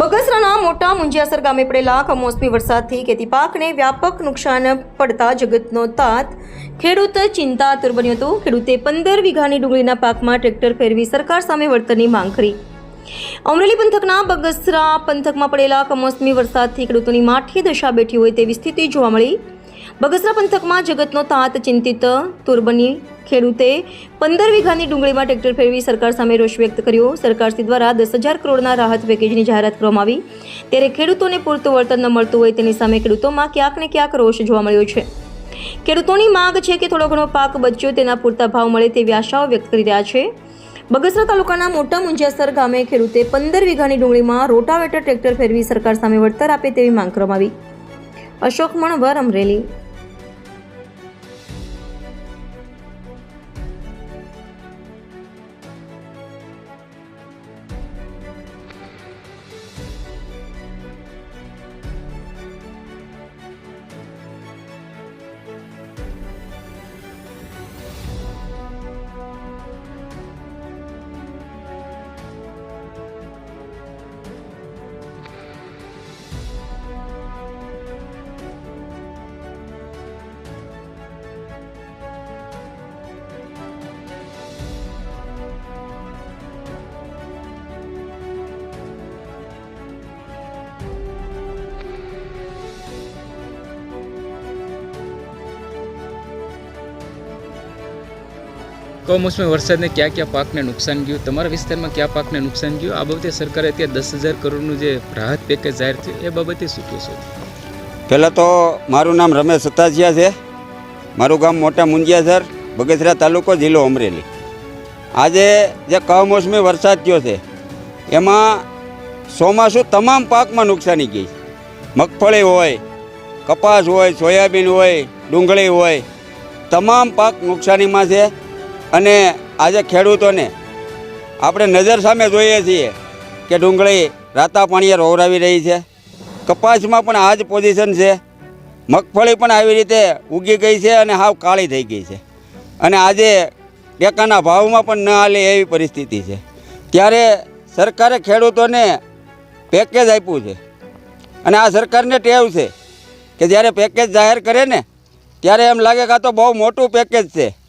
બગસરાના મોટા મુંજિયાસર ગામે પડેલા કમોસમી વરસાદથી ખેતી પાકને વ્યાપક નુકસાન પડતા જગતનો તાત. ખેડૂત ચિંતાતુર બન્યો હતો. ખેડૂતે પંદર વીઘાની ડુંગળીના પાકમાં ટ્રેક્ટર ફેરવી સરકાર સામે વળતરની માંગ કરી. અમરેલી પંથકના બગસરા પંથકમાં પડેલા કમોસમી વરસાદથી ખેડૂતોની માઠી દશા બેઠી હોય તેવી સ્થિતિ જોવા મળી. બગસરા પંથકમાં જગતનો તાત ચિંતિત તુર્બની ખેડૂતે પંદર વીઘાની ડુંગળીમાં ટ્રેક્ટર ફેરવી સરકાર સામે રોષ વ્યક્ત કર્યો. સરકારશ્રી દ્વારા દસ હજાર કરોડના રાહત પેકેજની જાહેરાત કરવામાં આવી. ત્યારે ખેડૂતોને પૂરતું વળતર ન મળતું હોય તેની સામે ખેડૂતોમાં ક્યાંક ને ક્યાંક રોષ જોવા મળ્યો છે. ખેડૂતોની માંગ છે કે થોડો ઘણો પાક બચ્યો તેના પૂરતા ભાવ મળે તેવી આશાઓ વ્યક્ત કરી રહ્યા છે. બગસરા તાલુકાના મોટા મુંજિયાસર ગામે ખેડૂતે પંદર વીઘાની ડુંગળીમાં રોટાવેટર ટ્રેક્ટર ફેરવી સરકાર સામે વળતર આપે તેવી માંગ કરવામાં આવી. અશોક મણવર અમરેલી. કમોસમી વરસાદને કયા કયા પાકને નુકસાન ગયું? તમારા વિસ્તારમાં કયા પાકને નુકસાન ગયું? આ બાબતે સરકારે અત્યારે દસ હજાર કરોડનું જે રાહત પેકેજ જાહેર થયું, એ બાબતે શું કહેશો? પહેલાં તો મારું નામ રમેશ સતાસિયા છે. મારું ગામ મોટા મુંજિયાસર, બગસરા તાલુકો જિલ્લો અમરેલી. આજે જે કમોસમી વરસાદ થયો છે, એમાં ચોમાસું તમામ પાકમાં નુકસાની ગઈ. મગફળી હોય, કપાસ હોય, સોયાબીન હોય, ડુંગળી હોય, તમામ પાક નુકસાનીમાં છે. અને આજે ખેડૂતોને આપણે નજર સામે જોઈએ છીએ કે ડુંગળી રાતા પાણીએ રોવરાવી રહી છે. કપાસમાં પણ આ જ પોઝિશન છે. મગફળી પણ આવી રીતે ઉગી ગઈ છે અને હાવ કાળી થઈ ગઈ છે. અને આજે ટેકાના ભાવમાં પણ ન હાલે એવી પરિસ્થિતિ છે. ત્યારે સરકારે ખેડૂતોને પેકેજ આપ્યું છે. અને આ સરકારને ટેવ છે કે જ્યારે પેકેજ જાહેર કરે ને, ત્યારે એમ લાગે કે આ તો બહુ મોટું પેકેજ છે.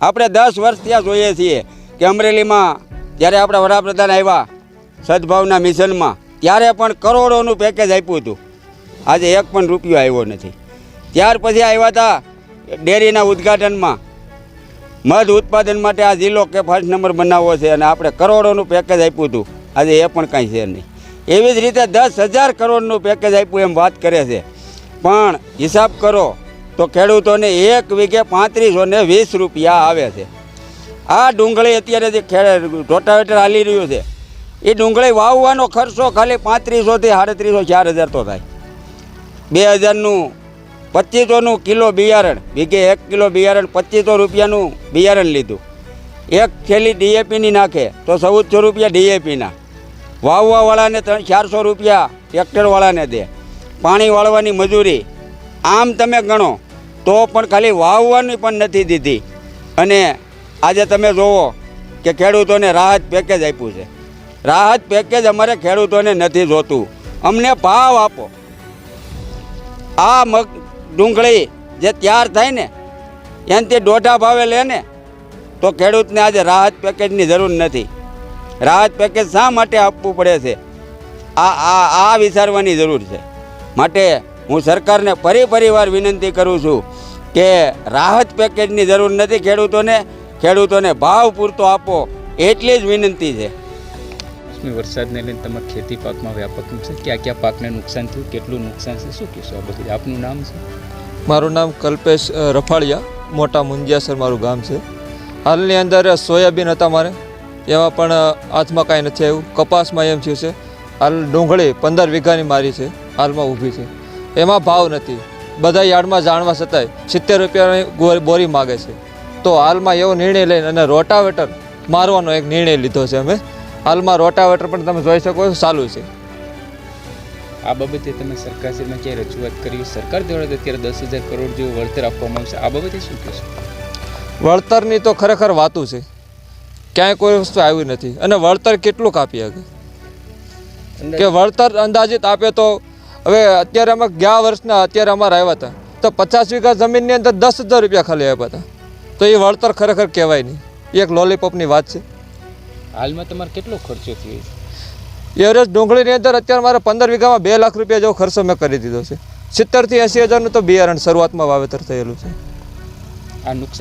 આપણે દસ વર્ષ ત્યાં જોઈએ છીએ કે અમરેલીમાં જ્યારે આપણા વડાપ્રધાન આવ્યા સદભાવના મિશનમાં, ત્યારે પણ કરોડોનું પેકેજ આપ્યું હતું. આજે એક પણ રૂપિયો આવ્યો નથી. ત્યાર પછી આવ્યા હતા ડેરીના ઉદ્ઘાટનમાં. મધ ઉત્પાદન માટે આ જિલ્લો કે ફર્સ્ટ નંબર બનાવવો છે અને આપણે કરોડોનું પેકેજ આપ્યું હતું. આજે એ પણ કાંઈ છે નહીં. એવી જ રીતે દસ હજાર કરોડનું પેકેજ આપ્યું એમ વાત કરે છે. પણ હિસાબ કરો તો ખેડૂતોને એક વીઘે પાંત્રીસો ને વીસ રૂપિયા આવે છે. આ ડુંગળી અત્યારે જે રોટાવેટર હાલી રહ્યું છે. એ ડુંગળી વાવવાનો ખર્ચો ખાલી પાંત્રીસોથી સાડત્રીસો, ચાર હજાર તો થાય. બે હજારનું પચીસોનું કિલો બિયારણ, વીઘે એક કિલો બિયારણ પચીસો રૂપિયાનું બિયારણ લીધું. એક થેલી ડીએપીની નાખે તો ચૌદસો રૂપિયા ડીએપીના. વાવવાવાળાને ત્રણ ચારસો રૂપિયા ટ્રેક્ટરવાળાને દે. પાણી વાળવાની મજૂરી. આમ તમે ગણો. તો પણ ખાલી વાવવાની પણ નથી દીધી. અને આજે તમે જુઓ કે ખેડૂતોને રાહત પેકેજ આપ્યું છે. રાહત પેકેજ અમારે ખેડૂતોને નથી જોતું. અમને ભાવ આપો. આ મગ ડુંગળી જે તૈયાર થાય ને, એનાથી દોઢા ભાવે લે ને, તો ખેડૂતને આજે રાહત પેકેજની જરૂર નથી. રાહત પેકેજ શા માટે આપવું પડે છે? આ આ આ વિચારવાની જરૂર છે. માટે હું સરકારને ફરી ફરીવાર વિનંતી કરું છું કે રાહત પેકેજની જરૂર નથી ખેડૂતોને ખેડૂતોને ભાવ પૂરતો આપો એટલી જ વિનંતી છે. વરસાદને લઈને તમારા ખેતી પાકમાં વ્યાપક નુકસાન? ક્યાં ક્યાં પાકને નુકસાન થયું? કેટલું નુકસાન છે? શું કહેશો આ બધું? આપનું નામ છે? મારું નામ કલ્પેશ રફાળિયા મોટા મુંજિયાસર મારું ગામ છે. હાલની અંદર સોયાબીન હતા મારે. એમાં પણ હાથમાં કાંઈ નથી આવ્યું. કપાસમાં એમ થયું છે. હાલ ડુંગળી પંદર વીઘાની મારી છે. હાલમાં ઊભી છે. એમાં ભાવ નથી. બધા યાર્ડમાં જાણવા છતાંય સિત્તેર રૂપિયાની બોરી માગે છે. તો હાલમાં એવો નિર્ણય લઈને અને રોટાવેટર મારવાનો એક નિર્ણય લીધો છે અમે. હાલમાં રોટાવેટર પણ તમે જોઈ શકો છો ચાલુ છે. આ બાબતે તમે સરકારશ્રીમાં ક્યાંય રજૂઆત કરી? સરકાર દ્વારા અત્યારે દસ હજાર કરોડ જેવું વળતર આપવામાં આવશે. આ બાબતે શું કહેશો? વળતરની તો ખરેખર વાતું છે. ક્યાંય કોઈ વસ્તુ આવી નથી. અને વળતર કેટલું કાપી શકે? કે વળતર અંદાજિત આપે તો હવે અત્યારે અમે ગયા વર્ષના અત્યારે અમારે આવ્યા હતા. તો પચાસ વીઘા જમીનની અંદર દસ હજાર રૂપિયા ખાલી આપ્યા હતા. તો એ વળતર ખરેખર કહેવાય નહીં. એક લોલીપોપની વાત છે. હાલમાં તમારે કેટલો ખર્ચો થયો છે? એવરેજ ડુંગળીની અંદર અત્યારે મારે પંદર વીઘામાં બે લાખ રૂપિયા જેવો ખર્ચો મેં કરી દીધો છે. સિત્તેરથી એંસી હજારનું તો બિયારણ શરૂઆતમાં વાવેતર થયેલું છે. આ નુકસાન